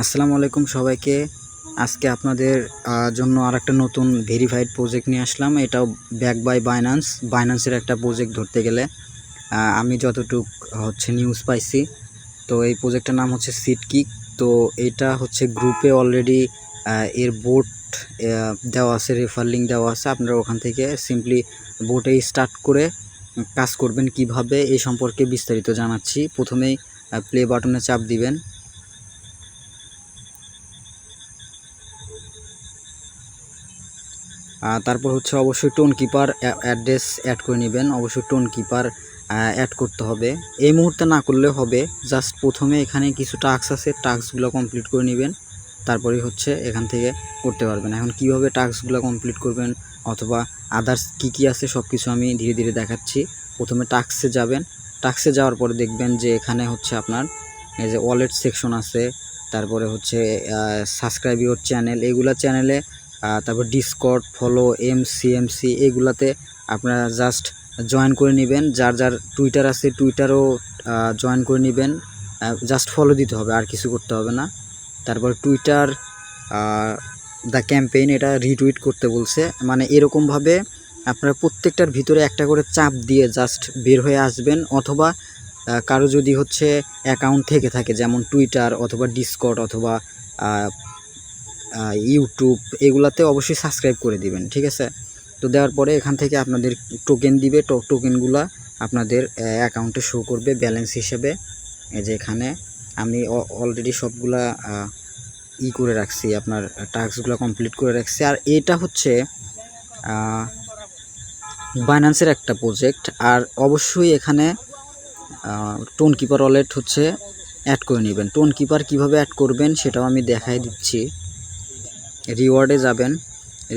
আসসালামু আলাইকুম সবাইকে। আজকে আপনাদের জন্য আর একটা নতুন ভেরিফাইড প্রজেক্ট নিয়ে আসলাম। এটাও ব্যাক বাই বাইন্যান্স বাইন্যান্সের একটা প্রজেক্ট ধরতে গেলে আমি যতটুক, হচ্ছে নিউজ পাইছি, তো এই প্রজেক্টটার নাম হচ্ছে সিটকিক তো এটা হচ্ছে গ্রুপে অলরেডি এর বোট দেওয়া আছে রেফার লিঙ্ক দেওয়া আছে। আপনারা ওখান থেকে সিম্পলি বোটে স্টার্ট করে কাজ করবেন কীভাবে, এই সম্পর্কে বিস্তারিত জানাচ্ছি। প্রথমেই প্লে বাটনে চাপ দিবেন। তারপর হচ্ছে অবশ্যই টোন কিপার অ্যাড্রেস অ্যাড করে নেবেন। অবশ্যই টোন কিপার অ্যাড করতে হবে। এই মুহূর্তে না করলে হবে জাস্ট প্রথমে এখানে কিছু টাস্ক আছে, টাস্কগুলো কমপ্লিট করে নেবেন। তারপরে হচ্ছে এখান থেকে করতে পারবেন। এখন কীভাবে টাস্কগুলো কমপ্লিট করবেন অথবা আদার্স কি কি আছে সব কিছু আমি ধীরে ধীরে দেখাচ্ছি। প্রথমে টাস্কে যাবেন। টাস্কে যাওয়ার পরে দেখবেন যে এখানে হচ্ছে আপনার এই যে ওয়ালেট সেকশন আছে, তারপরে হচ্ছে সাবস্ক্রাইব ইউর চ্যানেল এগুলা চ্যানেলে তারপর Discord follow M C M C এগুলাতে আপনারা জাস্ট জয়েন করে নেবেন। যার যার টুইটার আছে টুইটারও জয়েন করে নেবেন। জাস্ট ফলো দিতে হবে, আর কিছু করতে হবে না। তারপর টুইটার দ্য ক্যাম্পেইন এটা রিটুইট করতে বলছে। মানে এরকমভাবে আপনারা প্রত্যেকটার ভিতরে একটা করে চাপ দিয়ে জাস্ট বের হয়ে আসবেন, অথবা কারও যদি হচ্ছে অ্যাকাউন্ট থেকে থাকে, যেমন টুইটার অথবা ডিসকর্ড অথবা ইউটিউব এগুলাতে অবশ্যই সাবস্ক্রাইব করে দিবেন, ঠিক আছে? তো দেওয়ার পরে এখান থেকে আপনাদের টোকেন দিবে টোকেনগুলো আপনাদের অ্যাকাউন্টে শো করবে ব্যালেন্স হিসেবে। যে এখানে আমি অলরেডি সবগুলা ই করে রাখছি, আপনার টাস্কগুলো কমপ্লিট করে রাখছি। আর এটা হচ্ছে বাইন্যান্সের একটা প্রজেক্ট আর অবশ্যই এখানে টোন কিপার ওয়ালেট হচ্ছে অ্যাড করে নেবেন। টোন কিপার কীভাবে অ্যাড করবেন সেটাও আমি দেখাই দিচ্ছি। রিওয়ার্ডে যাবেন।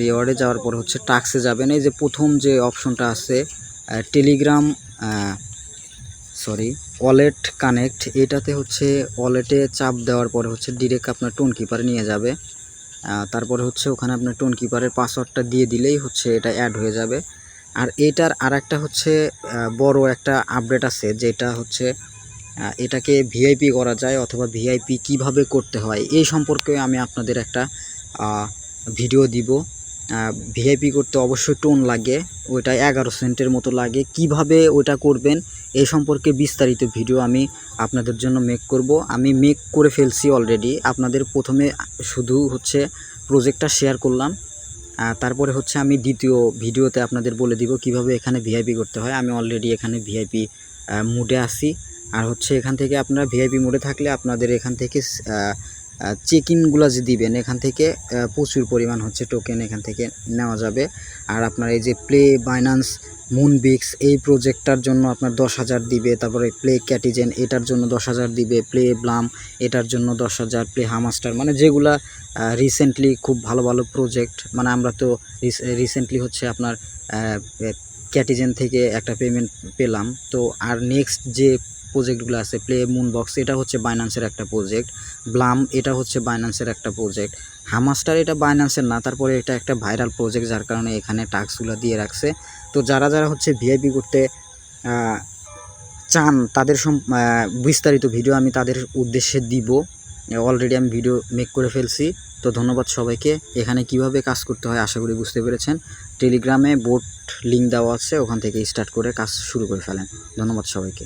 রিওয়ার্ডে যাওয়ার পর হচ্ছে টাক্সে যাবেন। এই যে প্রথম যে অপশনটা আছে টেলিগ্রাম সরি ওয়ালেট কানেক্ট এটাতে হচ্ছে ওয়ালেটে চাপ দেওয়ার পরে হচ্ছে ডিরেক্ট আপনার টোন কিপারে নিয়ে যাবে। তারপরে হচ্ছে ওখানে আপনার টোন কিপারের পাসওয়ার্ডটা দিয়ে দিলেই হচ্ছে এটা অ্যাড হয়ে যাবে। আর এটার আর একটা হচ্ছে বড় একটা আপডেট আছে, যেটা হচ্ছে এটাকে ভিআইপি করা যায় অথবা ভিআইপি কীভাবে করতে হয়, এই সম্পর্কে আমি আপনাদের একটা ভিডিও দিব। ভিআইপি করতে অবশ্যই টোন লাগে, ওইটা এগারো সেন্টের মতো লাগে। কীভাবে ওইটা করবেন এই সম্পর্কে বিস্তারিত ভিডিও আমি আপনাদের জন্য মেক করব। আমি মেক করে ফেলছি অলরেডি আপনাদের প্রথমে শুধু হচ্ছে প্রজেক্টটা শেয়ার করলাম। তারপরে হচ্ছে আমি দ্বিতীয় ভিডিওতে আপনাদের বলে দিব কীভাবে এখানে ভিআইপি করতে হয়। আমি অলরেডি এখানে ভিআইপি মুডে আসি আর হচ্ছে এখান থেকে আপনারা ভিআইপি মোডে থাকলে আপনাদের এখান থেকে চেক ইনগুলো যে দিবেন, এখান থেকে প্রচুর পরিমাণ হচ্ছে টোকেন এখান থেকে নেওয়া যাবে। আর আপনার এই যে প্লে বাইন্যান্স মুনবিক্স এই প্রজেক্টটার জন্য আপনার দশ হাজার দিবে, তারপরে প্লে ক্যাটিজেন এটার জন্য দশ হাজার দিবে প্লে ব্লাম এটার জন্য দশ হাজার প্লে হামাস্টার মানে যেগুলা রিসেন্টলি খুব ভালো ভালো প্রজেক্ট মানে আমরা তো রিসেন্টলি হচ্ছে আপনার ক্যাটিজেন থেকে একটা পেমেন্ট পেলাম। তো আর নেক্সট যে প্রজেক্টগুলো আছে প্লে মুন বক্স এটা হচ্ছে বাইন্যান্সের একটা প্রজেক্ট ব্লাম এটা হচ্ছে বাইন্যান্সের একটা প্রজেক্ট হামাস্টার এটা বাইন্যান্সের না, তারপরে এটা একটা ভাইরাল প্রজেক্ট যার কারণে এখানে টাস্কগুলো দিয়ে রাখছে। তো যারা যারা হচ্ছে ভিআইপি করতে চান, তাদের সম বিস্তারিত ভিডিও আমি তাদের উদ্দেশ্যে দিব। অলরেডি আমি ভিডিও মেক করে ফেলছি। তো ধন্যবাদ সবাইকে। এখানে কীভাবে কাজ করতে হয় আশা করি বুঝতে পেরেছেন। টেলিগ্রামে বোট লিঙ্ক দেওয়া আছে, ওখান থেকে স্টার্ট করে কাজ শুরু করে ফেলেন। ধন্যবাদ সবাইকে।